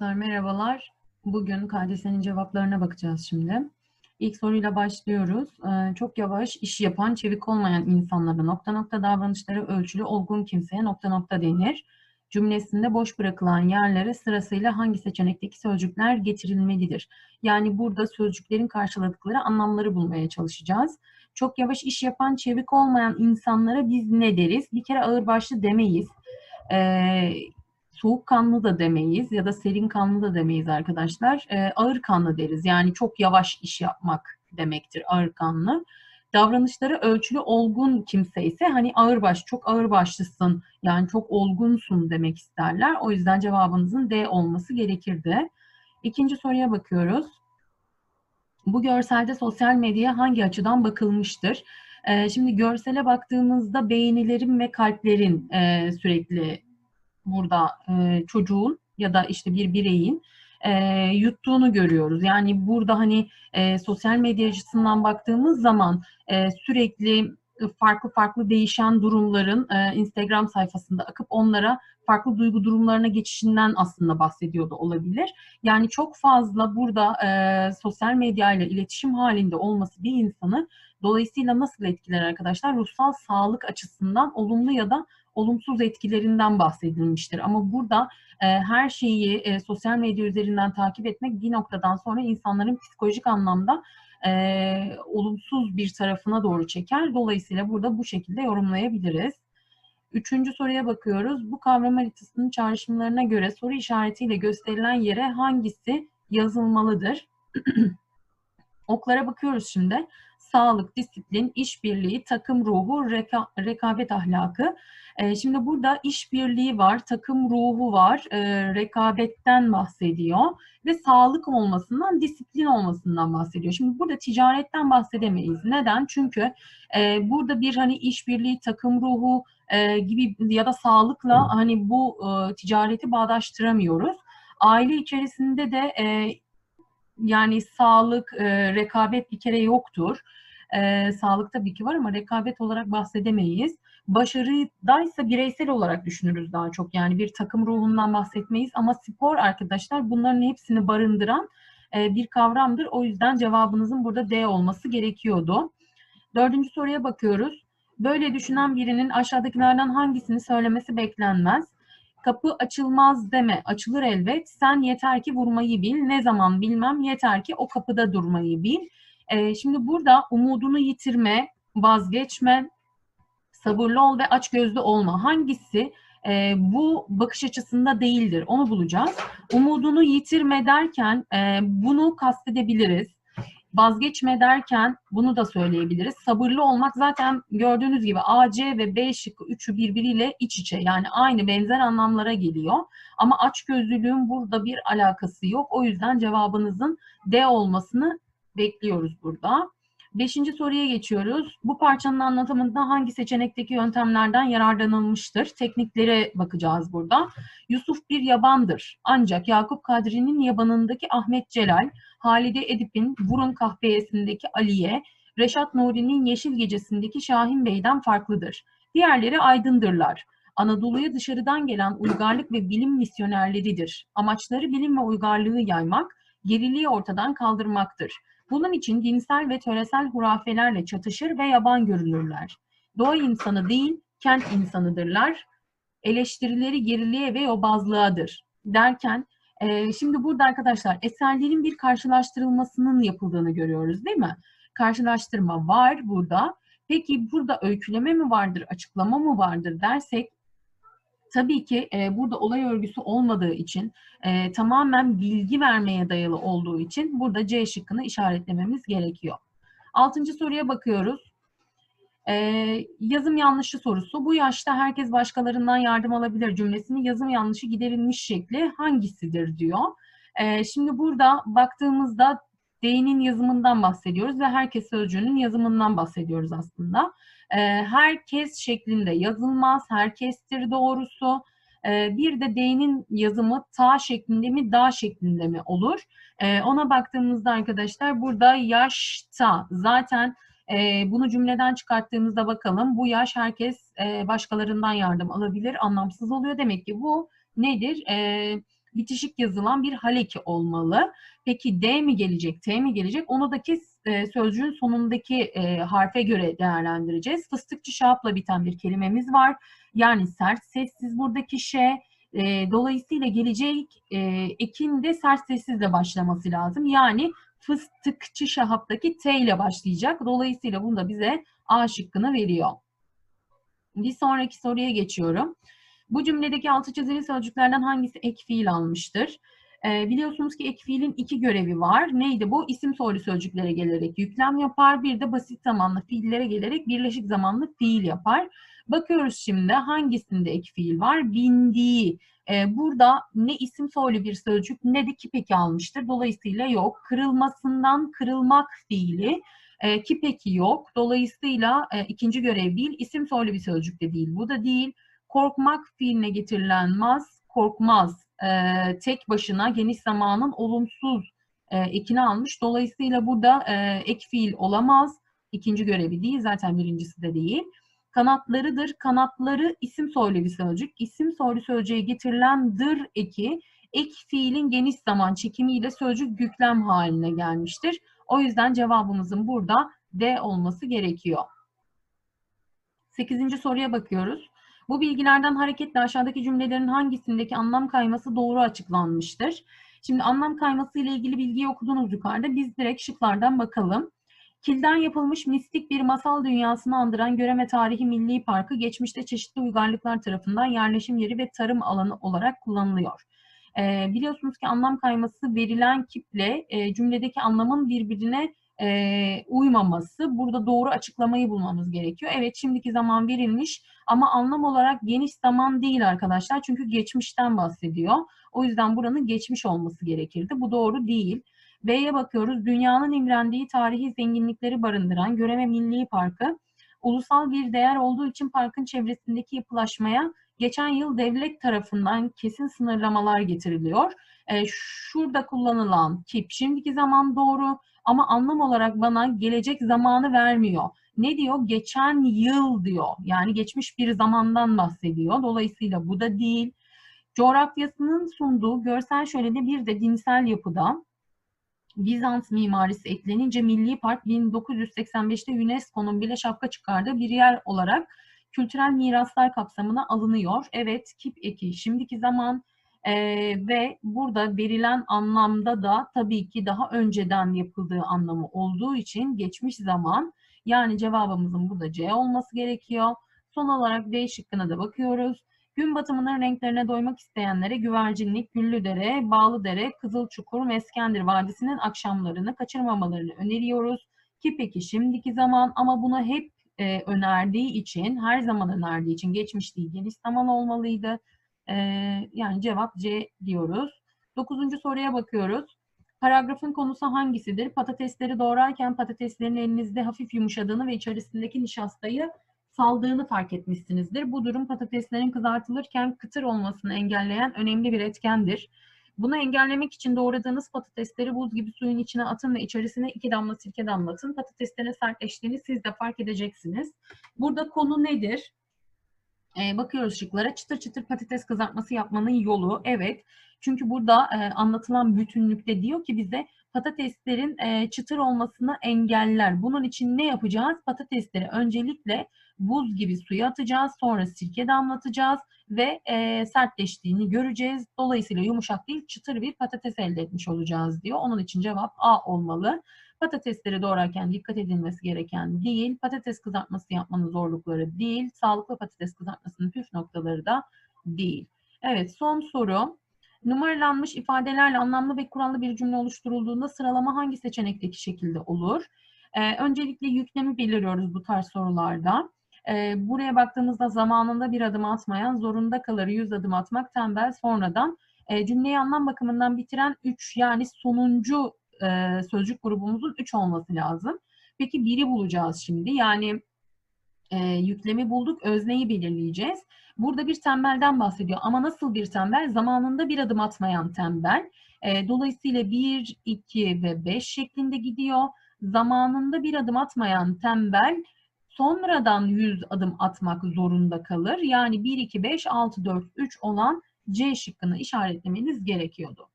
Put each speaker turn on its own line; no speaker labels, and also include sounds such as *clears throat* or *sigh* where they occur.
Arkadaşlar merhabalar. Bugün KDS'nin cevaplarına bakacağız şimdi. İlk soruyla başlıyoruz. Ee, çok yavaş iş yapan, çevik olmayan insanlara nokta nokta davranışları ölçülü, olgun kimseye nokta nokta denir. Cümlesinde boş bırakılan yerlere sırasıyla hangi seçenekteki sözcükler getirilmelidir? Yani burada sözcüklerin karşıladıkları anlamları bulmaya çalışacağız. Çok yavaş iş yapan, çevik olmayan insanlara biz ne deriz? Bir kere ağırbaşlı demeyiz. Ee, soğukkanlı da demeyiz ya da serin kanlı da demeyiz arkadaşlar. E, ağır kanlı deriz. Yani çok yavaş iş yapmak demektir ağır kanlı. Davranışları ölçülü olgun kimse ise hani ağırbaş, çok ağırbaşlısın yani çok olgunsun demek isterler. O yüzden cevabınızın D olması gerekirdi. İkinci soruya bakıyoruz. Bu görselde sosyal medyaya hangi açıdan bakılmıştır? Ee, şimdi görsele baktığımızda beğenilerin ve kalplerin e, sürekli burada e, çocuğun ya da işte bir bireyin e, yuttuğunu görüyoruz. Yani burada hani e, sosyal medya açısından baktığımız zaman e, sürekli farklı farklı değişen durumların e, Instagram sayfasında akıp onlara farklı duygu durumlarına geçişinden aslında bahsediyordu olabilir. Yani çok fazla burada e, sosyal medya ile iletişim halinde olması bir insanı dolayısıyla nasıl etkiler arkadaşlar? Ruhsal sağlık açısından olumlu ya da olumsuz etkilerinden bahsedilmiştir. Ama burada e, her şeyi e, sosyal medya üzerinden takip etmek bir noktadan sonra insanların psikolojik anlamda e, olumsuz bir tarafına doğru çeker. Dolayısıyla burada bu şekilde yorumlayabiliriz. Üçüncü soruya bakıyoruz. Bu kavram haritasının çağrışımlarına göre soru işaretiyle gösterilen yere hangisi yazılmalıdır? *clears throat* Oklara bakıyoruz şimdi. Sağlık, disiplin, işbirliği, takım ruhu, reka, rekabet ahlakı. Ee, şimdi burada işbirliği var, takım ruhu var, e, rekabetten bahsediyor ve sağlık olmasından, disiplin olmasından bahsediyor. Şimdi burada ticaretten bahsedemeyiz. Neden? Çünkü e, burada bir hani işbirliği, takım ruhu e, gibi ya da sağlıkla hani bu ticareti bağdaştıramıyoruz. Aile içerisinde de yani sağlık, rekabet bir kere yoktur. Sağlık tabii ki var ama rekabet olarak bahsedemeyiz başarıdaysa bireysel olarak düşünürüz daha çok. Yani bir takım ruhundan bahsetmeyiz ama spor arkadaşlar bunların hepsini barındıran e, bir kavramdır. O yüzden cevabınızın burada D olması gerekiyordu. Dördüncü soruya bakıyoruz. Böyle düşünen birinin aşağıdakilerden hangisini söylemesi beklenmez? Kapı açılmaz deme, açılır elbet. Sen yeter ki vurmayı bil. Ne zaman bilmem yeter ki o kapıda durmayı bil. Ee, şimdi burada umudunu yitirme, vazgeçme, sabırlı ol ve aç gözlü olma. Hangisi e, bu bakış açısında değildir? Onu bulacağız. Umudunu yitirme derken e, bunu kastedebiliriz. Vazgeçme derken bunu da söyleyebiliriz. Sabırlı olmak zaten gördüğünüz gibi A, C ve B şıkkı üçü birbiriyle iç içe. Yani aynı benzer anlamlara geliyor. Ama açgözlülüğün burada bir alakası yok. O yüzden cevabınızın D olmasını bekliyoruz burada. Beşinci soruya geçiyoruz. Bu parçanın anlatımında hangi seçenekteki yöntemlerden yararlanılmıştır? Tekniklere bakacağız burada. Yusuf bir yabandır. Ancak Yakup Kadri'nin yabanındaki Ahmet Celal, Halide Edip'in Burun Kahveyesi'ndeki Aliye, Reşat Nuri'nin Yeşil Gecesi'ndeki Şahin Bey'den farklıdır. Diğerleri aydındırlar. Anadolu'ya dışarıdan gelen uygarlık ve bilim misyonerleridir. Amaçları bilim ve uygarlığı yaymak, geriliği ortadan kaldırmaktır. Bunun için dinsel ve töresel hurafelerle çatışır ve yaban görülürler. Doğa insanı değil, kent insanıdırlar. Eleştirileri geriliğe ve yobazlığadır derken e, şimdi burada arkadaşlar eserlerin bir karşılaştırılmasının yapıldığını görüyoruz değil mi? Karşılaştırma var burada. Peki burada öyküleme mi vardır, açıklama mı vardır dersek tabii ki e, burada olay örgüsü olmadığı için e, tamamen bilgi vermeye dayalı olduğu için burada C şıkkını işaretlememiz gerekiyor. Altıncı soruya bakıyoruz. E, yazım yanlışı sorusu. Bu yaşta herkes başkalarından yardım alabilir cümlesinin yazım yanlışı giderilmiş şekli hangisidir diyor. E, şimdi burada baktığımızda D'nin yazımından bahsediyoruz ve herkes sözcüğünün yazımından bahsediyoruz aslında. Herkes şeklinde yazılmaz, herkestir doğrusu. Bir de D'nin yazımı ta şeklinde mi, da şeklinde mi olur? Ona baktığımızda arkadaşlar burada yaşta zaten bunu cümleden çıkarttığımızda bakalım bu yaş herkes başkalarından yardım alabilir anlamsız oluyor. Demek ki bu nedir? E, bitişik yazılan bir hal eki olmalı. Peki D mi gelecek, T mi gelecek? Onu da ki e, sözcüğün sonundaki e, harfe göre değerlendireceğiz. Fıstıkçı şahapla biten bir kelimemiz var. Yani sert sessiz buradaki şey. E, dolayısıyla gelecek e, ekin de sert sessizle başlaması lazım. Yani fıstıkçı şahaptaki T ile başlayacak. Dolayısıyla bunda bize A şıkkını veriyor. Bir sonraki soruya geçiyorum. Bu cümledeki altı çizili sözcüklerden hangisi ek fiil almıştır? E, biliyorsunuz ki ek fiilin iki görevi var. Neydi bu? İsim soylu sözcüklere gelerek yüklem yapar. Bir de basit zamanlı fiillere gelerek birleşik zamanlı fiil yapar. Bakıyoruz şimdi hangisinde ek fiil var? Bindiği. E, burada ne isim soylu bir sözcük ne de kipeki almıştır. Dolayısıyla yok. Kırılmasından kırılmak fiili. E, kipeki yok. Dolayısıyla e, ikinci görev değil. İsim soylu bir sözcük de değil. Bu da değil. Korkmak fiiline getirilenmez. Korkmaz e, tek başına geniş zamanın olumsuz e, ekini almış. Dolayısıyla burada e, ek fiil olamaz. İkinci görevi değil. Zaten birincisi de değil. Kanatlarıdır. Kanatları isim soylu sözcük. İsim soylu sözcüğe getirilen dır eki ek fiilin geniş zaman çekimiyle sözcük yüklem haline gelmiştir. O yüzden cevabımızın burada D olması gerekiyor. Sekizinci soruya bakıyoruz. Bu bilgilerden hareketle aşağıdaki cümlelerin hangisindeki anlam kayması doğru açıklanmıştır? Şimdi anlam kayması ile ilgili bilgiyi okudunuz yukarıda. Biz direkt şıklardan bakalım. Kilden yapılmış mistik bir masal dünyasını andıran Göreme Tarihi Milli Parkı geçmişte çeşitli uygarlıklar tarafından yerleşim yeri ve tarım alanı olarak kullanılıyor. Ee, biliyorsunuz ki anlam kayması verilen kiple e, cümledeki anlamın birbirine e, uymaması. Burada doğru açıklamayı bulmamız gerekiyor. Evet şimdiki zaman verilmiş ama anlam olarak geniş zaman değil arkadaşlar. Çünkü geçmişten bahsediyor. O yüzden buranın geçmiş olması gerekirdi. Bu doğru değil. B'ye bakıyoruz. Dünyanın imrendiği tarihi zenginlikleri barındıran Göreme Milli Parkı ulusal bir değer olduğu için parkın çevresindeki yapılaşmaya geçen yıl devlet tarafından kesin sınırlamalar getiriliyor. E, şurada kullanılan kip şimdiki zaman doğru ama anlam olarak bana gelecek zamanı vermiyor. Ne diyor? Geçen yıl diyor. Yani geçmiş bir zamandan bahsediyor. Dolayısıyla bu da değil. Coğrafyasının sunduğu görsel şölede bir de dinsel yapıda Bizans mimarisi eklenince Milli Park 1985'te UNESCO'nun bile şapka çıkardığı bir yer olarak kültürel miraslar kapsamına alınıyor. Evet, kip eki şimdiki zaman e, ve burada verilen anlamda da tabii ki daha önceden yapıldığı anlamı olduğu için geçmiş zaman yani cevabımızın burada C olması gerekiyor. Son olarak D şıkkına da bakıyoruz. Gün batımının renklerine doymak isteyenlere Güvercinlik, Güllüdere, Bağlıdere, Kızılçukur, Meskendir Vadisi'nin akşamlarını kaçırmamalarını öneriyoruz. Ki peki şimdiki zaman ama bunu hep e, önerdiği için, her zaman önerdiği için geçmiş değil, geniş zaman olmalıydı. E, yani cevap C diyoruz. Dokuzuncu soruya bakıyoruz. Paragrafın konusu hangisidir? Patatesleri doğrarken patateslerin elinizde hafif yumuşadığını ve içerisindeki nişastayı saldığını fark etmişsinizdir. Bu durum patateslerin kızartılırken kıtır olmasını engelleyen önemli bir etkendir. Bunu engellemek için doğradığınız patatesleri buz gibi suyun içine atın ve içerisine iki damla sirke damlatın. Patateslerin sertleştiğini siz de fark edeceksiniz. Burada konu nedir? Ee, bakıyoruz şıklara. Çıtır çıtır patates kızartması yapmanın yolu. Evet. Çünkü burada e, anlatılan bütünlükte diyor ki bize patateslerin e, çıtır olmasını engeller. Bunun için ne yapacağız? Patatesleri öncelikle buz gibi suya atacağız. Sonra sirke damlatacağız ve e, sertleştiğini göreceğiz. Dolayısıyla yumuşak değil çıtır bir patates elde etmiş olacağız diyor. Onun için cevap A olmalı. Patatesleri doğrarken dikkat edilmesi gereken değil. Patates kızartması yapmanın zorlukları değil. Sağlıklı patates kızartmasının püf noktaları da değil. Evet son soru. Numaralanmış ifadelerle anlamlı ve kurallı bir cümle oluşturulduğunda sıralama hangi seçenekteki şekilde olur? Ee, öncelikle yüklemi belirliyoruz bu tarz sorularda. Ee, buraya baktığımızda zamanında bir adım atmayan, zorunda kalır yüz adım atmak, tembel sonradan. E, cümleyi anlam bakımından bitiren 3 yani sonuncu e, sözcük grubumuzun 3 olması lazım. Peki biri bulacağız şimdi. Yani e, yüklemi bulduk, özneyi belirleyeceğiz. Burada bir tembelden bahsediyor ama nasıl bir tembel? Zamanında bir adım atmayan tembel. E, dolayısıyla 1, 2 ve 5 şeklinde gidiyor. Zamanında bir adım atmayan tembel sonradan 100 adım atmak zorunda kalır. Yani 1, 2, 5, 6, 4, 3 olan C şıkkını işaretlemeniz gerekiyordu.